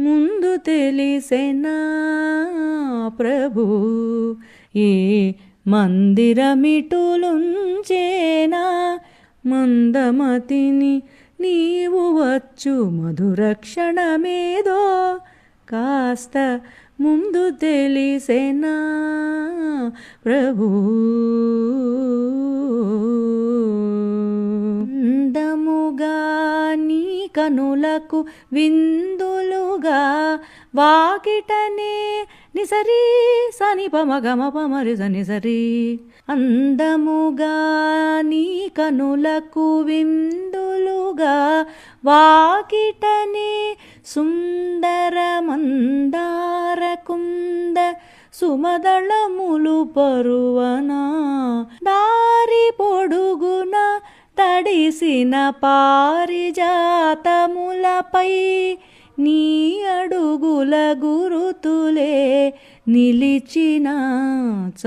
ముందు తెలిసెనా ప్రభు? ఈ మందిరమిటులుంచేనా? మందమతిని నీవు వచ్చు మధురక్షణమేదో కాస్త ముందు తెలిసెనా ప్రభు? అందముగా నీ కనులకు విందులుగా వాకిటనే నిసరి సని పమగమ పమరి సనిసరి అందముగా నీ కనులకు విందులుగా వాకిటనే సుందర మందార కుంద సుమదళములు పరువనా. దారి పొడుగునా తడిసిన పారిజాతములపై నీ అడుగుల గురుతులే నిలిచిన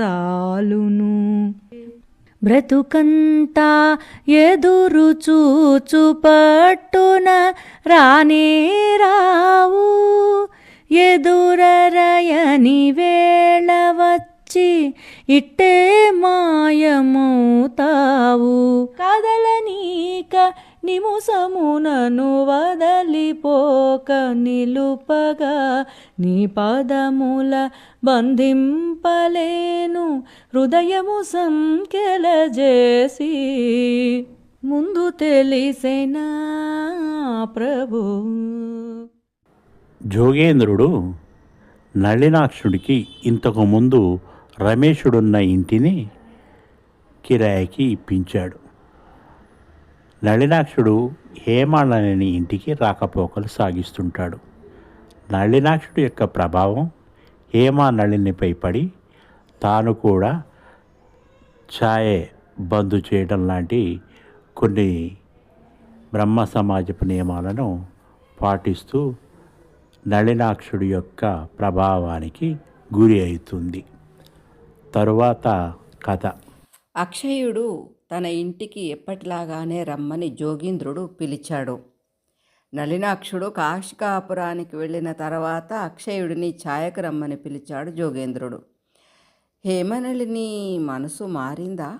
చాలును. బ్రతుకంతా ఎదురు చూచు పట్టున రానే రావు. ఎదురరయని వేళవచ్చు వచ్చి ఇట్టే మాయమవుతావు. కదలనీక నిముసమునను వదలిపోక నిలుపగా నీ పదముల బంధింపలేను హృదయము సంకెలజేసి. ముందు తెలిసెనా ప్రభు? జోగేంద్రుడు నళినాక్షుడికి ఇంతకు ముందు రమేషుడున్న ఇంటిని కిరాయికి ఇప్పించాడు. నళినాక్షుడు హేమాళనని ఇంటికి రాకపోకలు సాగిస్తుంటాడు. నళినాక్షుడి యొక్క ప్రభావం హేమా నళినిపై పడి తాను కూడా ఛాయ్ బంధు చేయడం లాంటి కొన్ని బ్రహ్మ సమాజపు నియమాలను పాటిస్తూ నళినాక్షుడి యొక్క ప్రభావానికి గురి అవుతుంది. తరువాత కథ. అక్షయుడు తన ఇంటికి ఎప్పటిలాగానే రమ్మని జోగీంద్రుడు పిలిచాడు. నలినాక్షుడు కాశికాపురానికి వెళ్ళిన తర్వాత అక్షయుడిని ఛాయకు రమ్మని పిలిచాడు జోగేంద్రుడు. హేమనళిని మనసు మారిందా?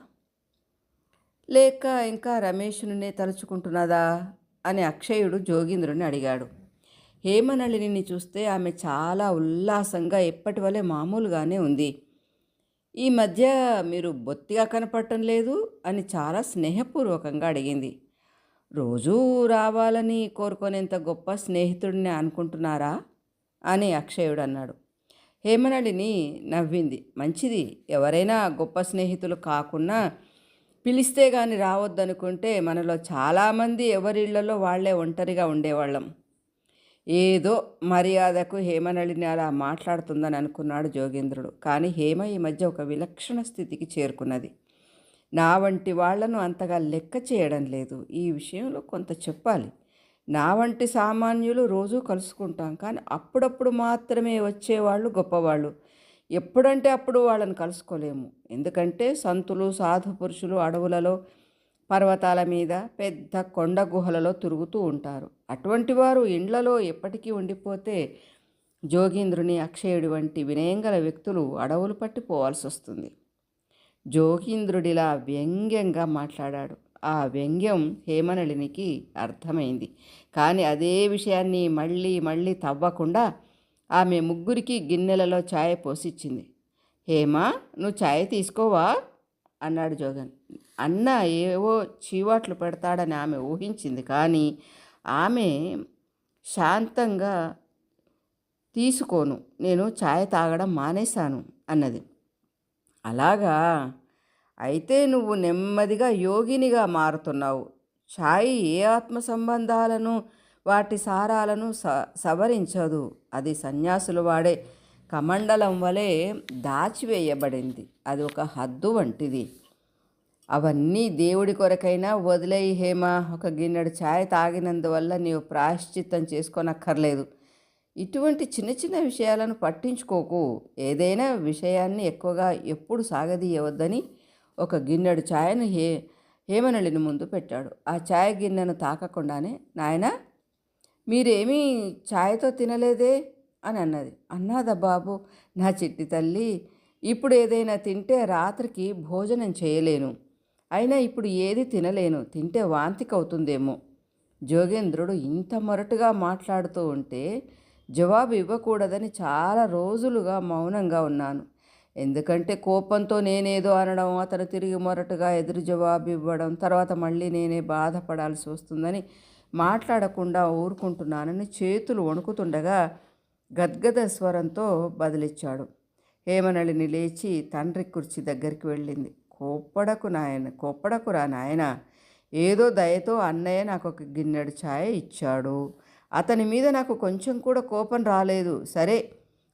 లేక ఇంకా రమేషుని తలుచుకుంటున్నదా? అని అక్షయుడు జోగీంద్రుని అడిగాడు. హేమనళిని చూస్తే ఆమె చాలా ఉల్లాసంగా ఎప్పటి వలె మామూలుగానే ఉంది. ఈ మధ్య మీరు బొత్తిగా కనపడటం లేదు అని చాలా స్నేహపూర్వకంగా అడిగింది. రోజూ రావాలని కోరుకునేంత గొప్ప స్నేహితుడిని అనుకుంటున్నారా? అని అక్షయుడు అన్నాడు. హేమనళిని నవ్వింది. మంచిది. ఎవరైనా గొప్ప స్నేహితులు కాకున్నా పిలిస్తే కానీ రావద్దనుకుంటే మనలో చాలామంది ఎవరిళ్ళలో వాళ్ళే ఒంటరిగా ఉండేవాళ్ళం. ఏదో మర్యాదకు హేమనళిని అలా మాట్లాడుతుందని అనుకున్నాడు జోగేంద్రుడు. కానీ హేమ ఈ మధ్య ఒక విలక్షణ స్థితికి చేరుకున్నది. నా వంటి వాళ్ళను అంతగా లెక్క చేయడం లేదు. ఈ విషయంలో కొంత చెప్పాలి. నా వంటి సామాన్యులు రోజూ కలుసుకుంటాం. కానీ అప్పుడప్పుడు మాత్రమే వచ్చేవాళ్ళు గొప్పవాళ్ళు. ఎప్పుడంటే అప్పుడు వాళ్ళని కలుసుకోలేము. ఎందుకంటే సంతులు సాధు పురుషులు అడవులలో పర్వతాల మీద పెద్ద కొండ గుహలలో తిరుగుతూ ఉంటారు. అటువంటి వారు ఇండ్లలో ఎప్పటికీ ఉండిపోతే జోగీంద్రుని అక్షయుడి వంటి వినయంగల వ్యక్తులు అడవులు పట్టిపోవాల్సి వస్తుంది. జోగీంద్రుడిలా వ్యంగ్యంగా మాట్లాడాడు. ఆ వ్యంగ్యం హేమనళినికి అర్థమైంది. కానీ అదే విషయాన్ని మళ్ళీ మళ్ళీ తవ్వకుండా ఆమె ముగ్గురికి గిన్నెలలో ఛాయ పోసిచ్చింది. హేమా నువ్వు ఛాయ్ తీసుకోవా? అన్నాడు జోగన్. అన్న ఏవో చీవాట్లు పెడతాడని ఆమె ఊహించింది. కానీ ఆమె శాంతంగా తీసుకోను నేను ఛాయ్ తాగడం మానేశాను అన్నది. అలాగా? అయితే నువ్వు నెమ్మదిగా యోగినిగా మారుతున్నావు. ఛాయ్ ఏ ఆత్మ సంబంధాలను వాటి సారాలను స సవరించదు. అది సన్యాసులు వాడే కమండలం వలె దాచివేయబడింది. అది ఒక హద్దు వంటిది. అవన్నీ దేవుడి కొరకైనా వదిలేయి హేమ. ఒక గిన్నెడు ఛాయ్ తాగినందువల్ల నీవు ప్రాయశ్చిత్తం చేసుకోనక్కర్లేదు. ఇటువంటి చిన్న చిన్న విషయాలను పట్టించుకోకు. ఏదైనా విషయాన్ని ఎక్కువగా ఎప్పుడు సాగదీయవద్దని ఒక గిన్నెడు ఛాయను హే హేమనళిని ముందు పెట్టాడు. ఆ ఛాయ్ గిన్నెను తాకకుండానే నాయనా మీరేమీ ఛాయ్తో తినలేదే? అని అన్నది. అన్నాదా బాబు నా చిట్టి తల్లి ఇప్పుడు ఏదైనా తింటే రాత్రికి భోజనం చేయలేను. అయినా ఇప్పుడు ఏది తినలేను తింటే వాంతికవుతుందేమో. జోగేంద్రుడు ఇంత మొరటుగా మాట్లాడుతూ ఉంటే జవాబు ఇవ్వకూడదని చాలా రోజులుగా మౌనంగా ఉన్నాను. ఎందుకంటే కోపంతో నేనేదో అనడం అతను తిరిగి మొరటుగా ఎదురు జవాబు ఇవ్వడం తర్వాత మళ్ళీ నేనే బాధపడాల్సి వస్తుందని మాట్లాడకుండా ఊరుకుంటున్నానని చేతులు వణుకుతుండగా గద్గద స్వరంతో బదిలిచ్చాడు. హేమనళిని లేచి తండ్రి కుర్చీ దగ్గరికి వెళ్ళింది. కోప్పడకు నాయన కోప్పడకురా నాయన. ఏదో దయతో అన్నయ్య నాకు ఒక గిన్నెడు ఛాయ ఇచ్చాడు. అతని మీద నాకు కొంచెం కూడా కోపం రాలేదు. సరే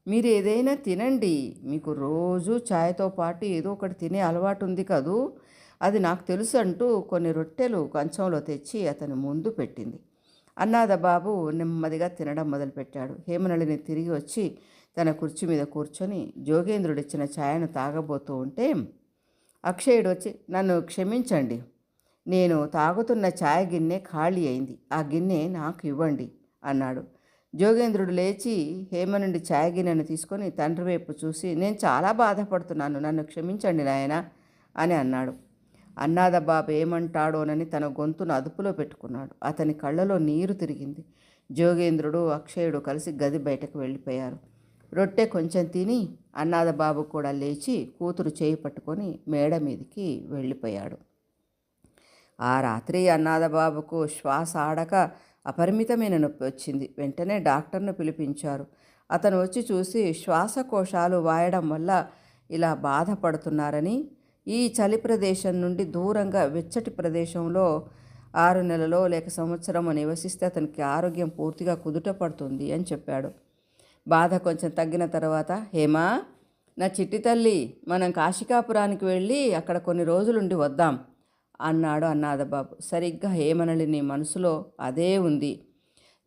మీరు ఏదైనా తినండి. మీకు రోజు ఛాయ్తో పాటు ఏదో ఒకటి తినే అలవాటు ఉంది కదూ? అది నాకు తెలుసు అంటూ కొన్ని రొట్టెలు కంచంలో తెచ్చి అతని ముందు పెట్టింది. అన్నాద బాబు నెమ్మదిగా తినడం మొదలుపెట్టాడు. హేమనళిని తిరిగి వచ్చి తన కుర్చీ మీద కూర్చొని జోగేంద్రుడిచ్చిన ఛాయను తాగబోతూ ఉంటే అక్షయుడు వచ్చి నన్ను క్షమించండి. నేను తాగుతున్న ఛాయ గిన్నె ఖాళీ అయింది. ఆ గిన్నె నాకు ఇవ్వండి అన్నాడు. జోగేంద్రుడు లేచి హేమ నుండి ఛాయ గిన్నెను తీసుకొని తండ్రి వైపు చూసి నేను చాలా బాధపడుతున్నాను. నన్ను క్షమించండి నాయన అని అన్నాడు. అన్నాద బాబు ఏమంటాడోనని తన గొంతును అదుపులో పెట్టుకున్నాడు. అతని కళ్ళలో నీరు తిరిగింది. జోగేంద్రుడు అక్షయుడు కలిసి గది బయటకు వెళ్ళిపోయారు. రొట్టె కొంచెం తిని అన్నాదబాబు కూడా లేచి కూతురు చేయి పట్టుకొని మేడ మీదికి వెళ్ళిపోయాడు. ఆ రాత్రి అన్నాదబాబుకు శ్వాస ఆడక అపరిమితమైన నొప్పి వచ్చింది. వెంటనే డాక్టర్ను పిలిపించారు. అతను వచ్చి చూసి శ్వాసకోశాలు వాయడం వల్ల ఇలా బాధపడుతున్నారని ఈ చలి ప్రదేశం నుండి దూరంగా వెచ్చటి ప్రదేశంలో ఆరు నెలలో లేక సంవత్సరము నివసిస్తే అతనికి ఆరోగ్యం పూర్తిగా కుదుట పడుతుంది అని చెప్పాడు. బాధ కొంచెం తగ్గిన తర్వాత హేమా నా చిట్టి తల్లి మనం కాశికాపురానికి వెళ్ళి అక్కడ కొన్ని రోజులుండి వద్దాం అన్నాడు అన్నాదబాబు. సరిగ్గా హేమనళిని మనసులో అదే ఉంది.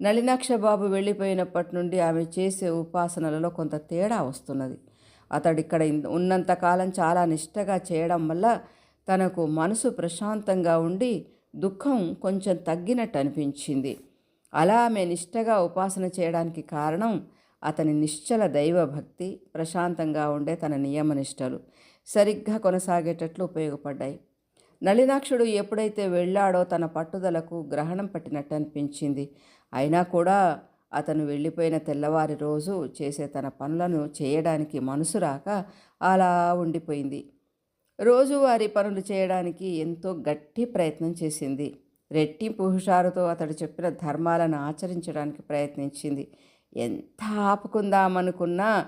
నళినాక్షబాబు వెళ్ళిపోయినప్పటి నుండి ఆమె చేసే ఉపాసనలలో కొంత తేడా వస్తున్నది. అతడిక్కడ ఇక్కడ ఉన్నంతకాలం చాలా నిష్టగా చేయడం వల్ల తనకు మనసు ప్రశాంతంగా ఉండి దుఃఖం కొంచెం తగ్గినట్టు అనిపించింది అలా ఆమె నిష్టగా ఉపాసన చేయడానికి కారణం అతని నిశ్చల దైవభక్తి ప్రశాంతంగా ఉండే తన నియమనిష్టలు సరిగ్గా కొనసాగేటట్లు ఉపయోగపడ్డాయి. నళినాక్షుడు ఎప్పుడైతే వెళ్ళాడో తన పట్టుదలకు గ్రహణం పట్టినట్టు అనిపించింది. అయినా కూడా అతను వెళ్ళిపోయిన తెల్లవారి రోజు చేసే తన పనులను చేయడానికి మనసు రాక అలా ఉండిపోయింది. రోజువారీ పనులు చేయడానికి ఎంతో గట్టి ప్రయత్నం చేసింది. రెట్టింపు హుషారుతో అతడు చెప్పిన ధర్మాలను ఆచరించడానికి ప్రయత్నించింది. ఎంత ఆపుకుందామనుకున్నా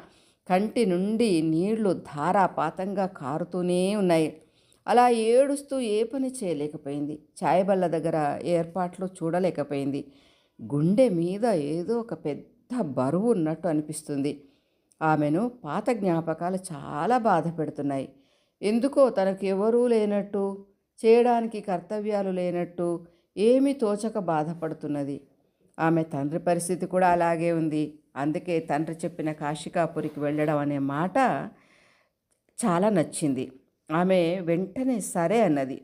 కంటి నుండి నీళ్ళు ధారాపాతంగా కారుతూనే ఉన్నాయి. అలా ఏడుస్తూ ఏ పని చేయలేకపోయింది. ఛాయబల్ల దగ్గర ఏర్పాట్లు చూడలేకపోయింది. గుండె మీద ఏదో ఒక పెద్ద బరువు ఉన్నట్టు అనిపిస్తుంది. ఆమెను పాత జ్ఞాపకాలు చాలా బాధ పెడుతున్నాయి. ఎందుకో తనకు ఎవరూ లేనట్టు చేయడానికి కర్తవ్యాలు లేనట్టు ఏమీ తోచక బాధపడుతున్నది. ఆమె తండ్రి పరిస్థితి కూడా అలాగే ఉంది. అందుకే తండ్రి చెప్పిన కాశికాపురికి వెళ్ళడం అనే మాట చాలా నచ్చింది. ఆమె వెంటనే సరే అన్నది.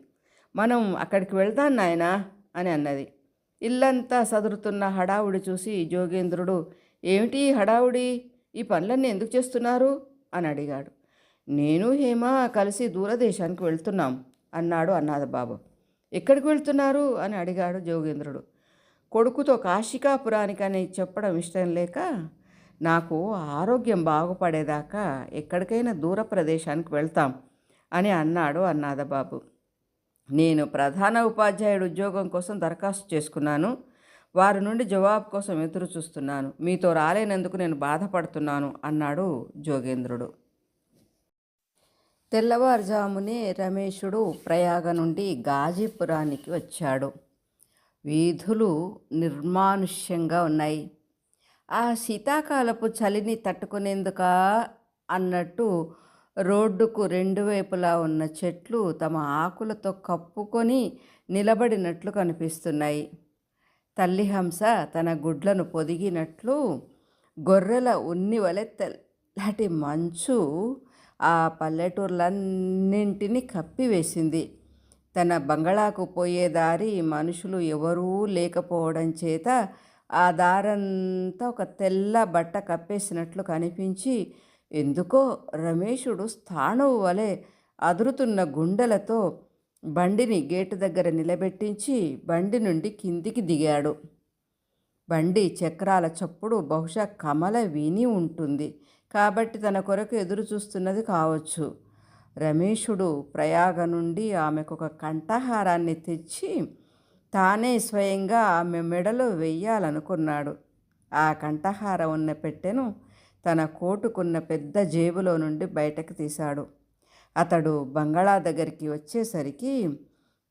మనం అక్కడికి వెళ్దాం నాయనా అని అన్నది. ఇల్లంతా సదురుతున్న హడావుడి చూసి జోగేంద్రుడు ఏమిటి హడావుడి? ఈ పనులన్నీ ఎందుకు చేస్తున్నారు? అని అడిగాడు. నేను హేమ కలిసి దూరదేశానికి వెళ్తున్నాం అన్నాడు అన్నాథ బాబు ఎక్కడికి వెళ్తున్నారు? అని అడిగాడు జోగేంద్రుడు. కొడుకుతో కాశికాపురానికని చెప్పడం ఇష్టం లేక నాకు ఆరోగ్యం బాగుపడేదాకా ఎక్కడికైనా దూర ప్రదేశానికి వెళ్తాం అని అన్నాడు అన్నాదబాబు. నేను ప్రధాన ఉపాధ్యాయుడు ఉద్యోగం కోసం దరఖాస్తు చేసుకున్నాను. వారి నుండి జవాబు కోసం ఎదురు చూస్తున్నాను. మీతో రాలేనందుకు నేను బాధపడుతున్నాను అన్నాడు జోగేంద్రుడు. తెల్లవారుజామునే రమేషుడు ప్రయాగ నుండి గాజీపురానికి వచ్చాడు. వీధులు నిర్మానుష్యంగా ఉన్నాయి. ఆ శీతాకాలపు చలిని తట్టుకునేందుకా అన్నట్టు రోడ్డుకు రెండు వైపులా ఉన్న చెట్లు తమ ఆకులతో కప్పుకొని నిలబడినట్లు కనిపిస్తున్నాయి. తల్లి హంస తన గుడ్లను పొదిగినట్లు గొర్రెల ఉన్ని వలె తెల్లటి మంచు ఆ పల్లెటూర్లన్నింటినీ కప్పివేసింది. తన బంగళాకు పోయే దారి మనుషులు ఎవరూ లేకపోవడం చేత ఆ దారంతా ఒక తెల్ల బట్ట కప్పేసినట్లు కనిపించి ఎందుకో రమేషుడు స్థాణువు వలె అదురుతున్న గుండెలతో బండిని గేటు దగ్గర నిలబెట్టించి బండి నుండి కిందికి దిగాడు. బండి చక్రాల చప్పుడు బహుశా కమల విని ఉంటుంది. కాబట్టి తన కొరకు ఎదురు చూస్తున్నది కావచ్చు. రమేషుడు ప్రయాగ నుండి ఆమెకు ఒక కంఠహారాన్ని తెచ్చి తానే స్వయంగా ఆమె మెడలో వెయ్యాలనుకున్నాడు. ఆ కంఠహారం ఉన్న పెట్టెను తన కోటుకున్న పెద్ద జేబులో నుండి బయటకు తీశాడు. అతడు బంగాళా దగ్గరికి వచ్చేసరికి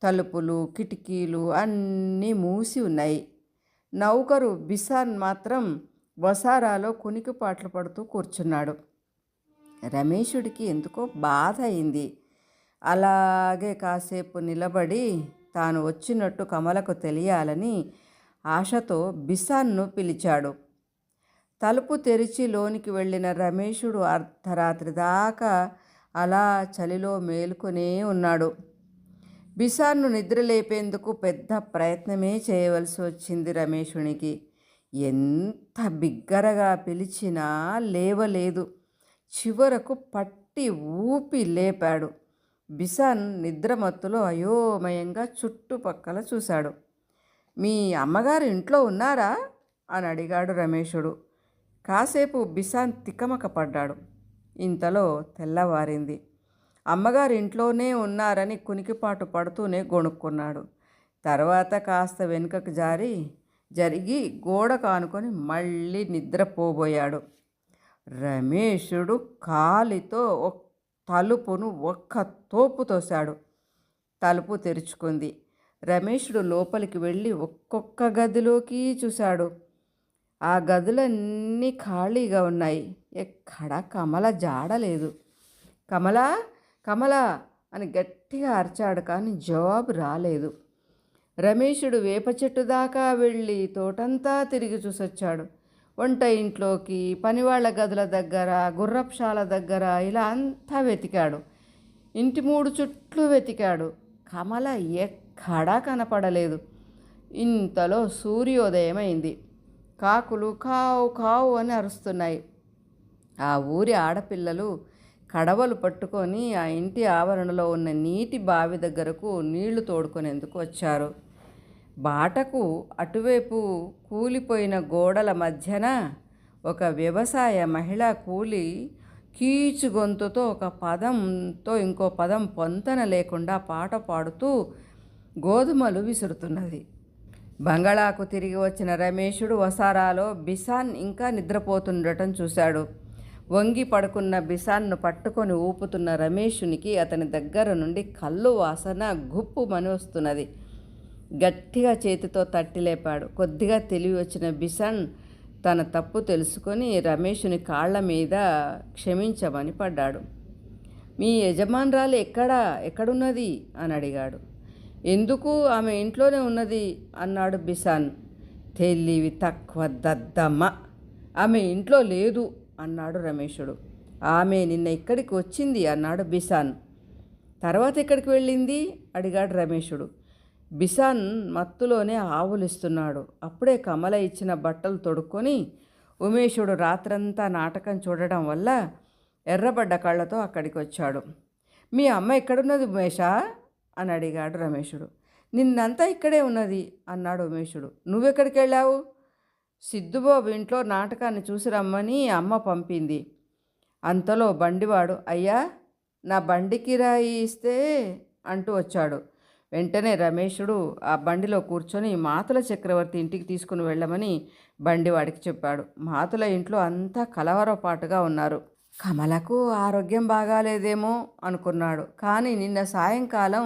తలుపులు కిటికీలు అన్నీ మూసి ఉన్నాయి. నౌకరు బిసాన్ మాత్రం వసారాలో కునికిపాట్లు పడుతూ కూర్చున్నాడు. రమేషుడికి ఎందుకో బాధ అయింది. అలాగే కాసేపు నిలబడి తాను వచ్చినట్టు కమలకు తెలియాలని ఆశతో బిసాన్ను పిలిచాడు. తలుపు తెరిచి లోనికి వెళ్ళిన రమేషుడు అర్ధరాత్రి దాకా అలా చలిలో మేలుకొనే ఉన్నాడు. బిసాన్ను నిద్రలేపేందుకు పెద్ద ప్రయత్నమే చేయవలసి వచ్చింది రమేషునికి. ఎంత బిగ్గరగా పిలిచినా లేవలేదు. చివరకు పట్టి ఊపి లేపాడు. బిసాన్ నిద్రమత్తులో అయోమయంగా చుట్టుపక్కల చూశాడు. మీ అమ్మగారు ఇంట్లో ఉన్నారా? అని అడిగాడు రమేషుడు. కాసేపు బిసాన్ తికమక పడ్డాడు. ఇంతలో తెల్లవారింది. అమ్మగారు ఇంట్లోనే ఉన్నారని కునికిపాటు పడుతూనే గొణుక్కున్నాడు. తర్వాత కాస్త వెనుకకు జారి జరిగి గోడ కానుకొని మళ్ళీ నిద్రపోబోయాడు. రమేషుడు కాలితో ఒక్ తలుపును ఒక్క తోపు తోశాడు. తలుపు తెరుచుకుంది. రమేషుడు లోపలికి వెళ్ళి ఒక్కొక్క గదిలోకి చూశాడు. ఆ గదులన్నీ ఖాళీగా ఉన్నాయి. ఎక్కడ కమల జాడలేదు కమల కమల అని గట్టిగా అరిచాడు కానీ జవాబు రాలేదు. రమేషుడు వేప చెట్టు దాకా వెళ్ళి తోటంతా తిరిగి చూసొచ్చాడు. వంట ఇంట్లోకి పనివాళ్ళ గదుల దగ్గర గుర్రపుశాల దగ్గర ఇలా అంతా వెతికాడు. ఇంటి మూడు చుట్లు వెతికాడు. కమల ఎక్కడా కనపడలేదు. ఇంతలో సూర్యోదయమైంది. కాకులు కావు కావు అని అరుస్తున్నాయి. ఆ ఊరి ఆడపిల్లలు కడవలు పట్టుకొని ఆ ఇంటి ఆవరణలో ఉన్న నీటి బావి దగ్గరకు నీళ్ళు తోడుకునేందుకు వచ్చారు. బాటకు అటువైపు కూలిపోయిన గోడల మధ్యన ఒక వ్యవసాయ మహిళా కూలి కీచు గొంతుతో ఒక పదంతో ఇంకో పదం పొంతన లేకుండా పాట పాడుతూ గోధుమలు విసురుతున్నది. బంగాళాకు తిరిగి వచ్చిన రమేషుడు వసారాలో బిసాన్ ఇంకా నిద్రపోతుండటం చూశాడు. వంగి పడుకున్న బిసాన్ను పట్టుకొని ఊపుతున్న రమేషునికి అతని దగ్గర నుండి కళ్ళు వాసన గుప్పుమని వస్తున్నది. గట్టిగా చేతితో తట్టి లేపాడు. కొద్దిగా తెలివి వచ్చిన బిసన్ తన తప్పు తెలుసుకొని రమేషుని కాళ్ళ మీద క్షమించమని పడ్డాడు. మీ యజమానురాలు ఎక్కడా? ఎక్కడున్నది? అని అడిగాడు. ఎందుకు ఆమె ఇంట్లోనే ఉన్నది? అన్నాడు బిసాన్ తెలివి తక్కువ దద్దమ్మ. ఆమె ఇంట్లో లేదు అన్నాడు రమేషుడు. ఆమె నిన్న ఇక్కడికి వచ్చింది అన్నాడు బిసాన్ తర్వాత ఎక్కడికి వెళ్ళింది? అడిగాడు రమేషుడు. బిసాన్ మత్తులోనే ఆవులిస్తున్నాడు. అప్పుడే కమల ఇచ్చిన బట్టలు తొడుక్కొని ఉమేషుడు రాత్రంతా నాటకం చూడడం వల్ల ఎర్రబడ్డ కళ్ళతో అక్కడికి వచ్చాడు మీ అమ్మ ఎక్కడున్నది ఉమేషా? అని అడిగాడు రమేషుడు. నిన్నంతా ఇక్కడే ఉన్నది అన్నాడు ఉమేషుడు. నువ్వెక్కడికి వెళ్ళావు సిద్ధుబాబు ఇంట్లో నాటకాన్ని చూసి రమ్మని అమ్మ పంపింది. అంతలో బండివాడు అయ్యా నా బండి కిరాయి ఇస్తే అంటూ వచ్చాడు. వెంటనే రమేషుడు ఆ బండిలో కూర్చొని మాతుల చక్రవర్తి ఇంటికి తీసుకుని వెళ్ళమని బండివాడికి చెప్పాడు. మాతుల ఇంట్లో అంతా కలవరపాటుగా ఉన్నారు. కమలకు ఆరోగ్యం బాగాలేదేమో అనుకున్నాడు. కానీ నిన్న సాయంకాలం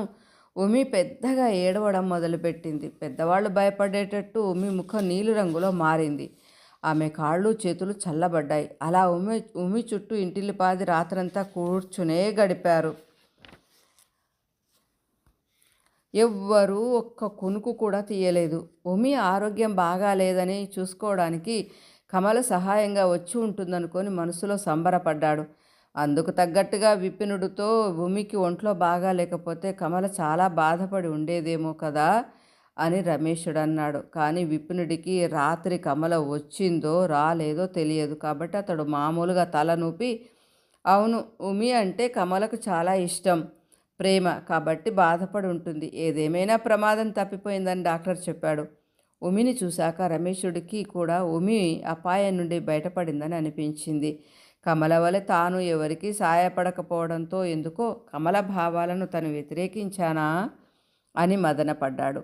ఉమి పెద్దగా ఏడవడం మొదలుపెట్టింది. పెద్దవాళ్ళు భయపడేటట్టు ఉమి ముఖం నీలి రంగులో మారింది. ఆమె కాళ్ళు చేతులు చల్లబడ్డాయి. అలా ఉమి ఉమి చుట్టూ ఇంటిల్లిపాది రాత్రంతా కూర్చునే గడిపారు. ఎవ్వరూ ఒక్క కొనుకు కూడా తీయలేదు. ఉమి ఆరోగ్యం బాగాలేదని చూసుకోవడానికి కమల సహాయంగా వచ్చి ఉంటుందనుకొని మనసులో సంబరపడ్డాడు. అందుకు తగ్గట్టుగా విపినుడితో ఉమికి ఒంట్లో బాగా లేకపోతే కమల చాలా బాధపడి ఉండేదేమో కదా అని రమేషుడు అన్నాడు కానీ విపినుడికి రాత్రి కమల వచ్చిందో రాలేదో తెలియదు. కాబట్టి అతడు మామూలుగా తల నూపి అవును ఉమి అంటే కమలకు చాలా ఇష్టం. ప్రేమ కాబట్టి బాధపడి ఉంటుంది. ఏదేమైనా ప్రమాదం తప్పిపోయిందని డాక్టర్ చెప్పాడు. ఉమిని చూశాక రమేశుడికి కూడా ఉమి అపాయం నుండి బయటపడిందని అనిపించింది. కమల వలె తాను ఎవరికి సాయపడకపోవడంతో ఎందుకో కమల భావాలను తను వ్యతిరేకించానా అని మదనపడ్డాడు.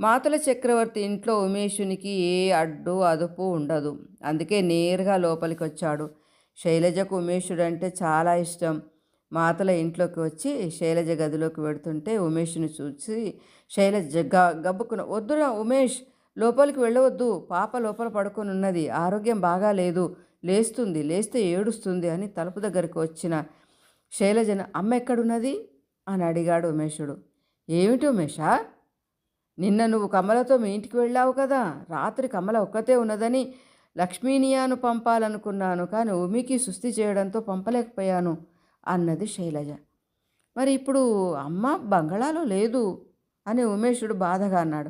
మాతుల చక్రవర్తి ఇంట్లో ఉమేషునికి ఏ అడ్డు అదుపు ఉండదు. అందుకే నేరుగా లోపలికి వచ్చాడు శైలజకు ఉమేషుడు అంటే చాలా ఇష్టం. మాతల ఇంట్లోకి వచ్చి శైలజ గదిలోకి వెడుతుంటే ఉమేష్ని చూసి శైలజ గ గబ్బుకున్న వద్దురా ఉమేష్ లోపలికి వెళ్ళవద్దు పాప లోపల పడుకొని ఉన్నది ఆరోగ్యం బాగా లేదు లేస్తుంది లేస్తే ఏడుస్తుంది అని తలుపు దగ్గరికి వచ్చిన శైలజను అమ్మ ఎక్కడున్నది? అని అడిగాడు ఉమేషుడు. ఏమిటి ఉమేషా? నిన్న నువ్వు కమలతో మీ ఇంటికి వెళ్ళావు కదా రాత్రి కమల ఒక్కతే ఉన్నదని లక్ష్మీనియాను పంపాలనుకున్నాను కానీ ఉమికి సుస్థి చేయడంతో పంపలేకపోయాను. అన్నది శైలజ. మరి ఇప్పుడు అమ్మ బంగాళాలో లేదు అని ఉమేషుడు బాధగా అన్నాడు.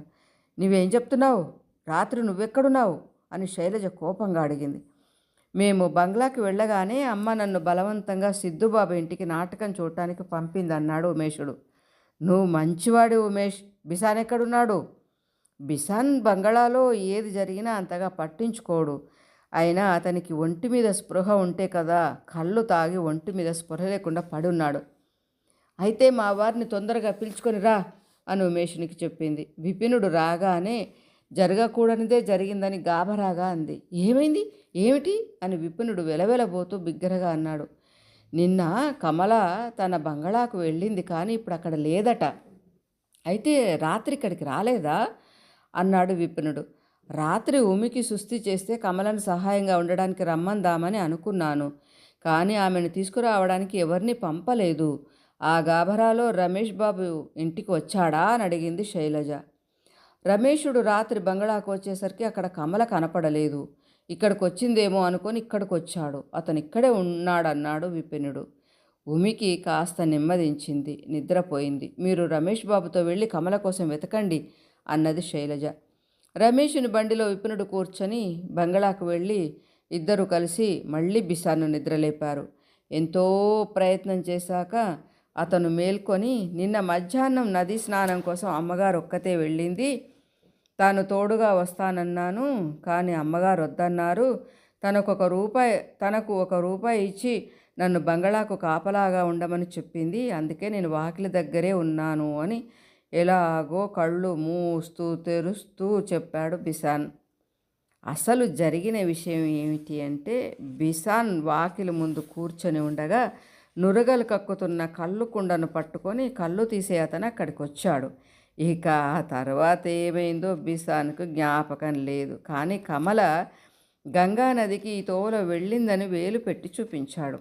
నువ్వేం చెప్తున్నావు? రాత్రి నువ్వెక్కడున్నావు? అని శైలజ కోపంగా అడిగింది. మేము బంగ్లాకి వెళ్ళగానే అమ్మ నన్ను బలవంతంగా సిద్ధుబాబు ఇంటికి నాటకం చూడటానికి పంపింది అన్నాడు ఉమేషుడు. నువ్వు మంచివాడు ఉమేష్. బిసాన్ ఎక్కడున్నాడు? బిసాన్ బంగాళాలో ఏది జరిగినా అంతగా పట్టించుకోడు. అయినా అతనికి ఒంటి మీద స్పృహ ఉంటే కదా కళ్ళు తాగి ఒంటి మీద స్పృహ లేకుండా పడున్నాడు. అయితే మా వారిని తొందరగా పిలుచుకొని రా అని ఉమేషునికి చెప్పింది. విపినుడు రాగానే జరగకూడనిదే జరిగిందని గాభరాగా అంది. ఏమైంది? ఏమిటి? అని విపినుడు వెలవెలబోతూ బిగ్గరగా అన్నాడు. నిన్న కమల తన బంగళాకు వెళ్ళింది కానీ ఇప్పుడు అక్కడ లేదట. అయితే రాత్రి ఇక్కడికి రాలేదా? అన్నాడు విపినుడు. రాత్రి ఉమికి సుస్థి చేస్తే కమలను సహాయంగా ఉండడానికి రమ్మందామని అనుకున్నాను. కానీ ఆమెను తీసుకురావడానికి ఎవరిని పంపలేదు. ఆ గాభరాలో రమేష్ బాబు ఇంటికి వచ్చాడా అని అడిగింది శైలజ. రమేషుడు రాత్రి బంగళాకు వచ్చేసరికి అక్కడ కమల కనపడలేదు. ఇక్కడికి వచ్చిందేమో అనుకొని ఇక్కడికి వచ్చాడు అతను ఇక్కడే ఉన్నాడన్నాడు విపినుడు ఉమికి కాస్త నెమ్మదించింది. నిద్రపోయింది. మీరు రమేష్ బాబుతో వెళ్ళి కమల కోసం వెతకండి అన్నది శైలజ. రమేష్ని బండిలో విపినుడు కూర్చొని బంగళాకు వెళ్ళి ఇద్దరు కలిసి మళ్ళీ బిసాను నిద్రలేపారు. ఎంతో ప్రయత్నం చేశాక అతను మేల్కొని నిన్న మధ్యాహ్నం నది స్నానం కోసం అమ్మగారు ఒక్కతే వెళ్ళింది. తాను తోడుగా వస్తానన్నాను కానీ అమ్మగారు వద్దన్నారు. తనకు ఒక రూపాయి తనకు ఒక రూపాయి ఇచ్చి నన్ను బంగళాకు కాపలాగా ఉండమని చెప్పింది. అందుకే నేను వాకిలి దగ్గరే ఉన్నాను అని ఎలాగో కళ్ళు మూస్తూ తెరుస్తూ చెప్పాడు బిసాన్ అసలు జరిగిన విషయం ఏమిటి అంటే బిసాన్ వాకిలి ముందు కూర్చొని ఉండగా నురగలు కక్కుతున్న కళ్ళు కుండను పట్టుకొని కళ్ళు తీసే అతను అక్కడికి వచ్చాడు ఇక ఆ తర్వాత ఏమైందో బిసాన్కు జ్ఞాపకం లేదు. కానీ కమల గంగా నదికి ఈ తోవలో వెళ్ళిందని వేలు పెట్టి చూపించాడు.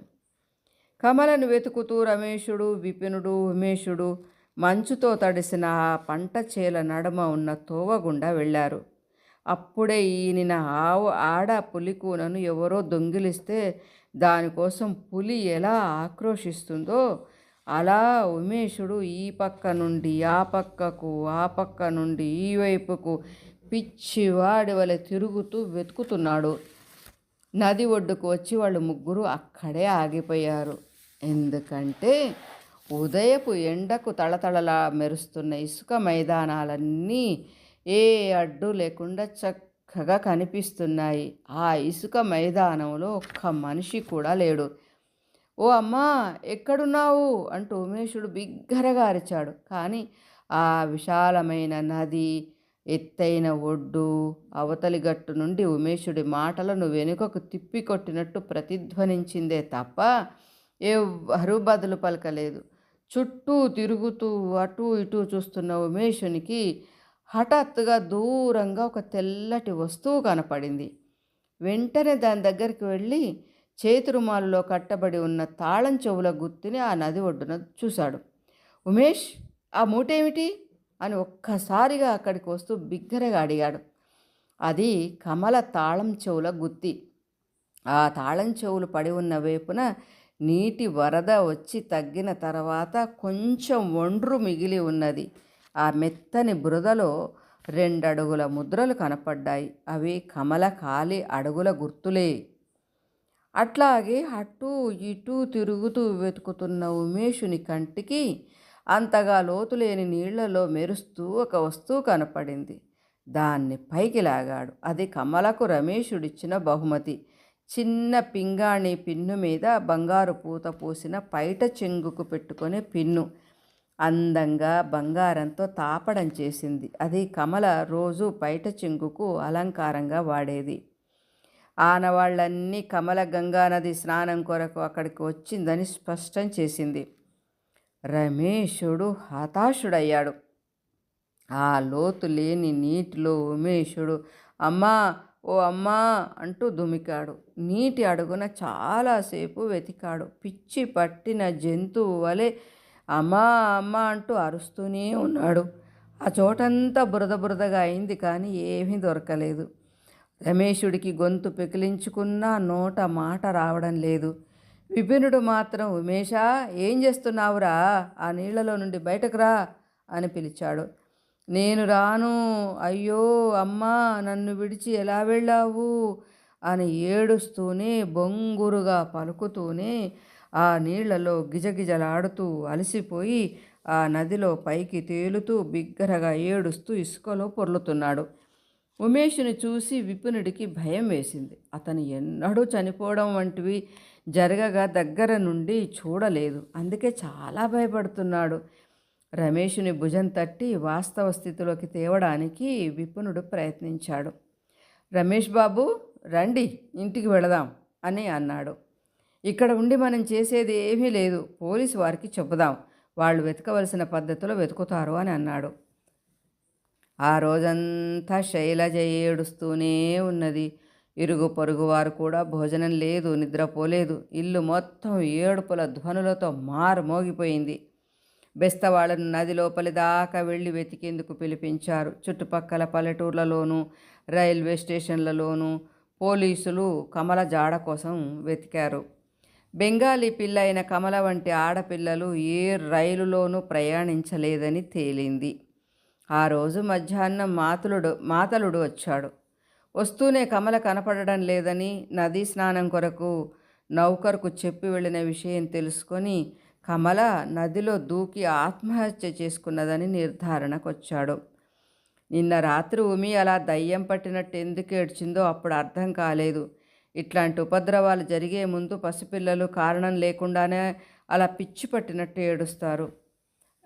కమలను వెతుకుతూ రమేషుడు విపినుడు ఉమేషుడు మంచుతో తడిసిన ఆ పంట చేల నడుమ ఉన్న తోవ గుండా వెళ్ళారు. అప్పుడే ఈయన ఆవు ఆడ పులికూనను ఎవరో దొంగిలిస్తే దానికోసం పులి ఎలా ఆక్రోషిస్తుందో అలా ఉమేషుడు ఈ పక్క నుండి ఆ పక్కకు ఆ పక్క నుండి ఈ వైపుకు పిచ్చివాడి వలె తిరుగుతూ వెతుకుతున్నాడు. నది ఒడ్డుకు వచ్చి వాళ్ళు ముగ్గురు అక్కడే ఆగిపోయారు. ఎందుకంటే ఉదయపు ఎండకు తళతళలా మెరుస్తున్న ఇసుక మైదానాలన్నీ ఏ అడ్డు లేకుండా చక్కగా కనిపిస్తున్నాయి. ఆ ఇసుక మైదానంలో ఒక్క మనిషి కూడా లేడు. ఓ అమ్మా ఎక్కడున్నావు? అంటూ ఉమేషుడు బిగ్గరగా అరిచాడు. కానీ ఆ విశాలమైన నది ఎత్తైన ఒడ్డు అవతలి గట్టు నుండి ఉమేషుడి మాటలను వెనుకకు తిప్పికొట్టినట్టు ప్రతిధ్వనించిందే తప్ప ఎవ్వరూ బదులు పలకలేదు. చుట్టూ తిరుగుతూ అటు ఇటు చూస్తున్న ఉమేషునికి హఠాత్తుగా దూరంగా ఒక తెల్లటి వస్తువు కనపడింది. వెంటనే దాని దగ్గరికి వెళ్ళి చేతురుమాలలో కట్టబడి ఉన్న తాళం చెవుల గుత్తిని ఆ నది ఒడ్డున చూశాడు. ఉమేష్ ఆ మూటేమిటి? అని ఒక్కసారిగా అక్కడికి వస్తూ బిగ్గరగా అడిగాడు. అది కమల తాళం చెవుల గుత్తి. ఆ తాళం చెవులు పడి ఉన్న వైపున నీటి వరద వచ్చి తగ్గిన తర్వాత కొంచెం ఒండ్రు మిగిలి ఉన్నది. ఆ మెత్తని బురదలో రెండడుగుల ముద్రలు కనపడ్డాయి. అవి కమల కాలి అడుగుల గుర్తులే. అట్లాగే అటు ఇటు తిరుగుతూ వెతుకుతున్న ఉమేషుని కంటికి అంతగా లోతులేని నీళ్ళలో మెరుస్తూ ఒక వస్తువు కనపడింది. దాన్ని పైకి లాగాడు. అది కమలకు రమేషుడిచ్చిన బహుమతి. చిన్న పింగాణి పిన్ను మీద బంగారు పూత పూసిన పైట చెంగుకు పెట్టుకునే పిన్ను. అందంగా బంగారంతో తాపడం చేసింది. అది కమల రోజు పైట చెంగుకు అలంకారంగా వాడేది. ఆనవాళ్ళన్నీ కమల గంగానది స్నానం కొరకు అక్కడికి వచ్చిందని స్పష్టం చేసింది. రమేశుడు హతాశుడయ్యాడు. ఆ లోతు లేని నీటిలో ఉమేషుడు అమ్మా ఓ అమ్మా అంటూ దుమికాడు. నీటి అడుగున చాలాసేపు వెతికాడు. పిచ్చి పట్టిన జంతువు వలె అమ్మా అమ్మా అంటూ అరుస్తూనే ఉన్నాడు. ఆ చోటంతా బురద బురదగా అయింది కానీ ఏమీ దొరకలేదు. రమేషుడికి గొంతు పెకిలించుకున్నా నోట మాట రావడం లేదు. విపినుడు మాత్రం ఉమేషా ఏం చేస్తున్నావురా? ఆ నీళ్ళలో నుండి బయటకు రా అని పిలిచాడు. నేను రాను. అయ్యో అమ్మా నన్ను విడిచి ఎలా వెళ్ళావు? అని ఏడుస్తూనే బొంగురుగా పలుకుతూనే ఆ నీళ్ళలో గిజగిజలాడుతూ అలసిపోయి ఆ నదిలో పైకి తేలుతూ బిగ్గరగా ఏడుస్తూ ఇసుకలో పొర్లుతున్నాడు. ఉమేషుని చూసి విపునుడికి భయం వేసింది. అతను ఎన్నడూ చనిపోవడం వంటివి జరగగా దగ్గర నుండి చూడలేదు. అందుకే చాలా భయపడుతున్నాడు. రమేషుని భుజం తట్టి వాస్తవ స్థితిలోకి తేవడానికి విపునుడు ప్రయత్నించాడు. రమేష్ బాబు రండి ఇంటికి వెళదాం అని అన్నాడు. ఇక్కడ ఉండి మనం చేసేది ఏమీ లేదు పోలీసు వారికి చెబుదాం వాళ్ళు వెతకవలసిన పద్ధతిలో వెతుకుతారు అని అన్నాడు. ఆ రోజంతా శైలజ ఏడుస్తూనే ఉన్నది. ఇరుగు పొరుగు వారు కూడా భోజనం లేదు నిద్రపోలేదు. ఇల్లు మొత్తం ఏడుపుల ధ్వనులతో మారు బెస్తవాళ్ళను బెస్తవాళ్ళను నది లోపలి దాకా వెళ్ళి వెతికేందుకు పిలిపించారు. చుట్టుపక్కల పల్లెటూర్లలోనూ రైల్వే స్టేషన్లలోనూ పోలీసులు కమల జాడ కోసం వెతికారు. బెంగాలీ పిల్ల అయిన కమల వంటి ఆడపిల్లలు ఏ రైలులోనూ ప్రయాణించలేదని తేలింది. ఆ రోజు మధ్యాహ్నం మాతులుడు మాతలుడు వచ్చాడు. వస్తూనే కమల కనపడడం లేదని నదీ స్నానం కొరకు నౌకర్కు చెప్పి వెళ్ళిన విషయం తెలుసుకొని కమల నదిలో దూకి ఆత్మహత్య చేసుకున్నదని నిర్ధారణకొచ్చాడు. నిన్న రాత్రి ఉమి అలా దయ్యం పట్టినట్టు ఎందుకు ఏడ్చిందో అప్పుడు అర్థం కాలేదు. ఇట్లాంటి ఉపద్రవాలు జరిగే ముందు పసిపిల్లలు కారణం లేకుండానే అలా పిచ్చి పట్టినట్టు ఏడుస్తారు.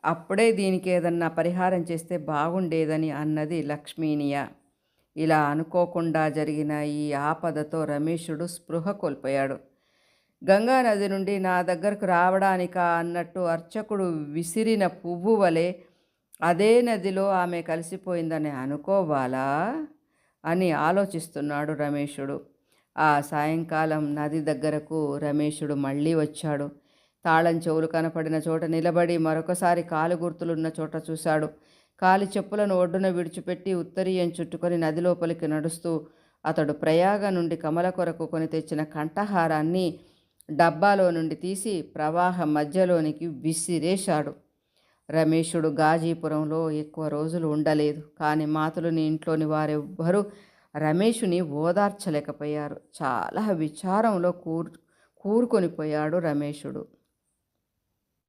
అప్పుడే దీనికి ఏదన్నా పరిహారం చేస్తే బాగుండేదని అన్నది లక్ష్మీనియ. ఇలా అనుకోకుండా జరిగిన ఈ ఆపదతో రమేషుడు స్పృహ కోల్పోయాడు. గంగా నది నుండి నా దగ్గరకు రావడానికా అన్నట్టు అర్చకుడు విసిరిన పువ్వు వలె అదే నదిలో ఆమె కలిసిపోయిందని అనుకోవాలా? అని ఆలోచిస్తున్నాడు రమేషుడు. ఆ సాయంకాలం నది దగ్గరకు రమేషుడు మళ్ళీ వచ్చాడు. తాళం చెవులు కనపడిన చోట నిలబడి మరొకసారి కాలు గుర్తులున్న చోట చూశాడు. కాలి చెప్పులను ఒడ్డున విడిచిపెట్టి ఉత్తరీయం చుట్టుకొని నది లోపలికి నడుస్తూ అతడు ప్రయాగ నుండి కమల కొరకు కొని తెచ్చిన కంఠహారాన్ని డబ్బాలో నుండి తీసి ప్రవాహం మధ్యలోనికి విసిరేశాడు. రమేషుడు గాజీపురంలో ఎక్కువ రోజులు ఉండలేదు. కానీ మాతులుని ఇంట్లోని వారెవ్వరూ రమేషుని ఓదార్చలేకపోయారు. చాలా విచారంలో కూర్ కూరుకొనిపోయాడు రమేషుడు.